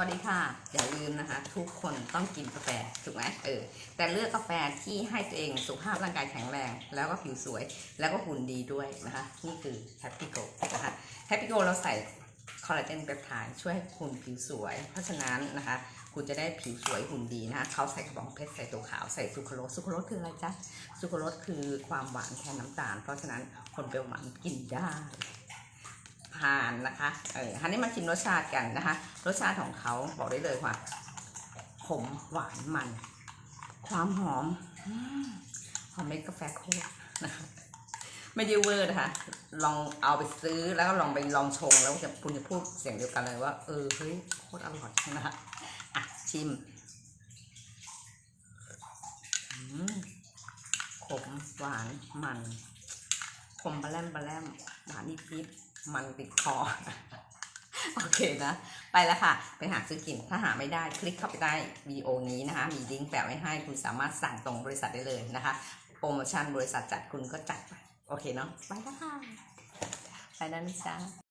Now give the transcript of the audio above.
วัสดีค่ะ อย่าลืมนะคะ ทุกคนต้องกินกาแฟถูกไหมเออแต่เลือกกาแฟที่ให้ตัวเองสุขภาพร่างกายแข็งแรง แล้วก็ผิวสวย แล้วก็หุ่นดีด้วยนะคะ นี่คือ Happy Go นะคะ Happy Go เราใส่คอลลาเจนเปปไทด์ช่วยให้คุณผิวสวย เพราะฉะนั้นนะคะ คุณจะได้ผิวสวยหุ่นดีนะคะเขาใส่กระบองเพชรใส่ตัวขาวใส่ซูโครสซูโครสคืออะไรจ๊ะซูโครสคือความหวานแทนน้ำตาล เพราะฉะนั้นคนเป็นหวานกินได้านนะคะเออฮันนี้มาชิมรสชาติกันนะคะ รสชาติของเขาบอกได้เลยว่าขมหวานมัน ความหอมหอมเม็ดกาแฟโคตรนะคะไม่ได้เวอร์นะคะ ลองเอาไปซื้อแล้วก็ลองไปลองชงแล้วจะคุณจะพูดเสียงเดียวกันเลยว่า เออเฮ้ยโคตรอร่อยนะคะอะชิมอืมขมหวานมันขมบะแลมบะแลมหวานนิดนิดๆ มันติดคอ โอเคนะ ไปแล้วค่ะ ไปหาซื้อกิน ถ้าหาไม่ได้คลิกเข้าไปได้วีโอนี้นะคะ มีลิงก์แปะไว้ให้ คุณสามารถสั่งตรงบริษัทได้เลยนะคะ โปรโมชั่นบริษัทจัดคุณก็จัดไป โอเคเนาะ ไปแล้วค่ะ ไปนั้นะจ๊ะ